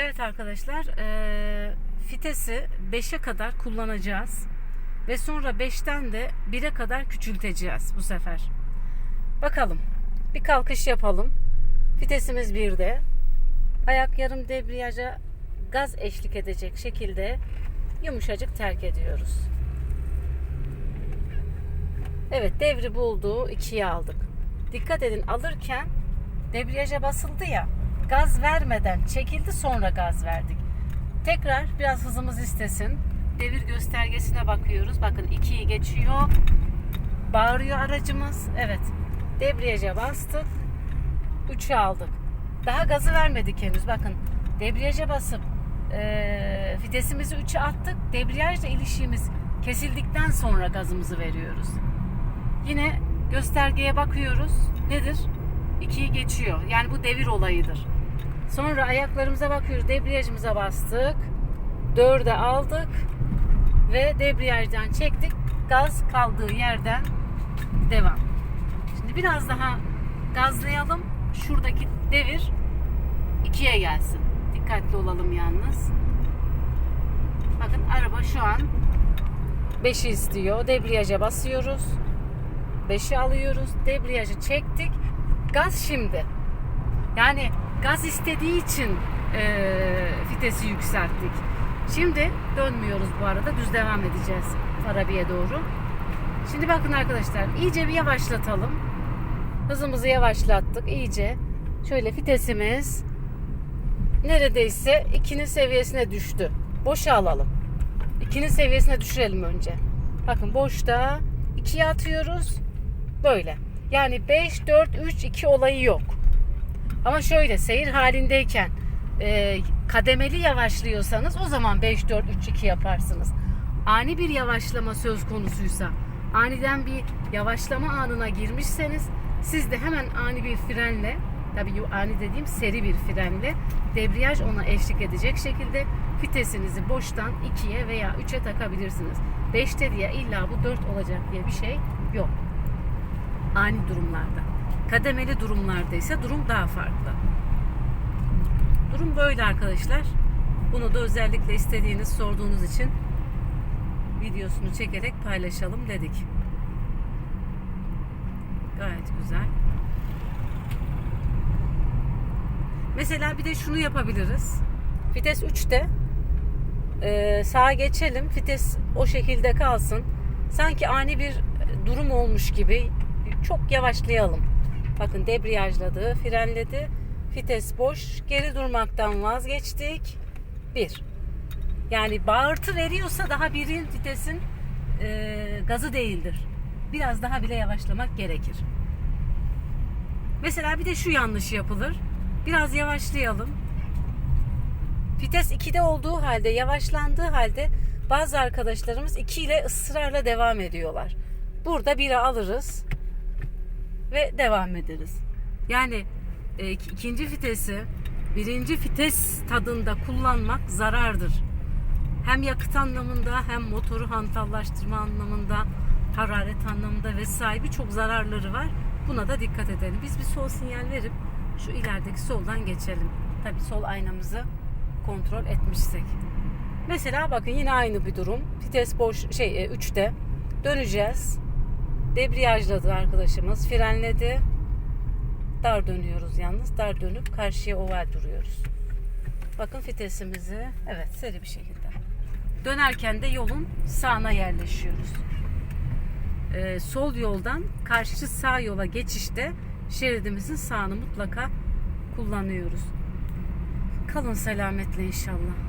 Evet arkadaşlar eee fitesi 5'e kadar kullanacağız. Ve sonra 5'ten de 1'e kadar küçülteceğiz bu sefer. Bakalım. Bir kalkış yapalım. Vitesimiz 1'de. Ayak yarım debriyaja gaz eşlik edecek şekilde yumuşacık terk ediyoruz. Evet devri buldu. 2'ye aldık. Dikkat edin alırken debriyaja basıldı ya gaz vermeden çekildi sonra gaz verdik. Tekrar biraz hızımız istesin. Devir göstergesine bakıyoruz. Bakın 2'yi geçiyor. Bağırıyor aracımız. Evet. Debriyaja bastık. 3'ü aldık. Daha gazı vermedik henüz. Bakın debriyaja basıp e, vitesimizi 3'e attık. Debriyajla ilişiğimiz kesildikten sonra gazımızı veriyoruz. Yine göstergeye bakıyoruz. Nedir? 2'yi geçiyor. Yani bu devir olayıdır. Sonra ayaklarımıza bakıyoruz. Debriyajımıza bastık. 4'e aldık. Ve debriyajdan çektik. Gaz kaldığı yerden devam. Şimdi biraz daha gazlayalım. Şuradaki devir 2'ye gelsin. Dikkatli olalım yalnız. Bakın araba şu an 5'i istiyor. Debriyaja basıyoruz. 5'i alıyoruz. Debriyajı çektik. Gaz şimdi. Yani gaz istediği için e, vitesi yükselttik. Şimdi dönmüyoruz bu arada. Düz devam edeceğiz Farabi'ye doğru. Şimdi bakın arkadaşlar iyice bir yavaşlatalım. Hızımızı yavaşlattık iyice. Şöyle vitesimiz neredeyse 2'nin seviyesine düştü. Boşa alalım. 2'nin seviyesine düşürelim önce. Bakın boşta 2'ye atıyoruz. Böyle. Yani 5, 4, 3, 2 olayı yok. Ama şöyle seyir halindeyken e, kademeli yavaşlıyorsanız o zaman 5, 4, 3, 2 yaparsınız. Ani bir yavaşlama söz konusuysa, aniden bir yavaşlama anına girmişseniz siz de hemen ani bir frenle, tabii ani dediğim seri bir frenle debriyaj ona eşlik edecek şekilde vitesinizi boştan 2'ye veya 3'e takabilirsiniz. 5'te diye illa bu 4 olacak diye bir şey yok ani durumlarda. Kademeli durumlarda ise durum daha farklı. Durum böyle arkadaşlar. Bunu da özellikle istediğiniz, sorduğunuz için videosunu çekerek paylaşalım dedik. Gayet güzel. Mesela bir de şunu yapabiliriz. Vites 3'te e, sağa geçelim. Vites o şekilde kalsın. Sanki ani bir durum olmuş gibi çok yavaşlayalım. Bakın debriyajladı, frenledi. Vites boş. Geri durmaktan vazgeçtik. Bir. Yani bağırtı veriyorsa daha birin vitesin e, gazı değildir. Biraz daha bile yavaşlamak gerekir. Mesela bir de şu yanlış yapılır. Biraz yavaşlayalım. Vites 2'de olduğu halde, yavaşlandığı halde bazı arkadaşlarımız 2 ile ısrarla devam ediyorlar. Burada 1'e alırız ve devam ederiz. Yani e, ikinci vitesi birinci vites tadında kullanmak zarardır. Hem yakıt anlamında hem motoru hantallaştırma anlamında, hararet anlamında vesaire birçok zararları var. Buna da dikkat edelim. Biz bir sol sinyal verip şu ilerideki soldan geçelim. Tabii sol aynamızı kontrol etmişsek. Mesela bakın yine aynı bir durum. Vites boş şey 3'te döneceğiz. Debriyajladı arkadaşımız. Frenledi. Dar dönüyoruz yalnız. Dar dönüp karşıya oval duruyoruz. Bakın vitesimizi evet seri bir şekilde. Dönerken de yolun sağına yerleşiyoruz. Ee, sol yoldan karşı sağ yola geçişte şeridimizin sağını mutlaka kullanıyoruz. Kalın selametle inşallah.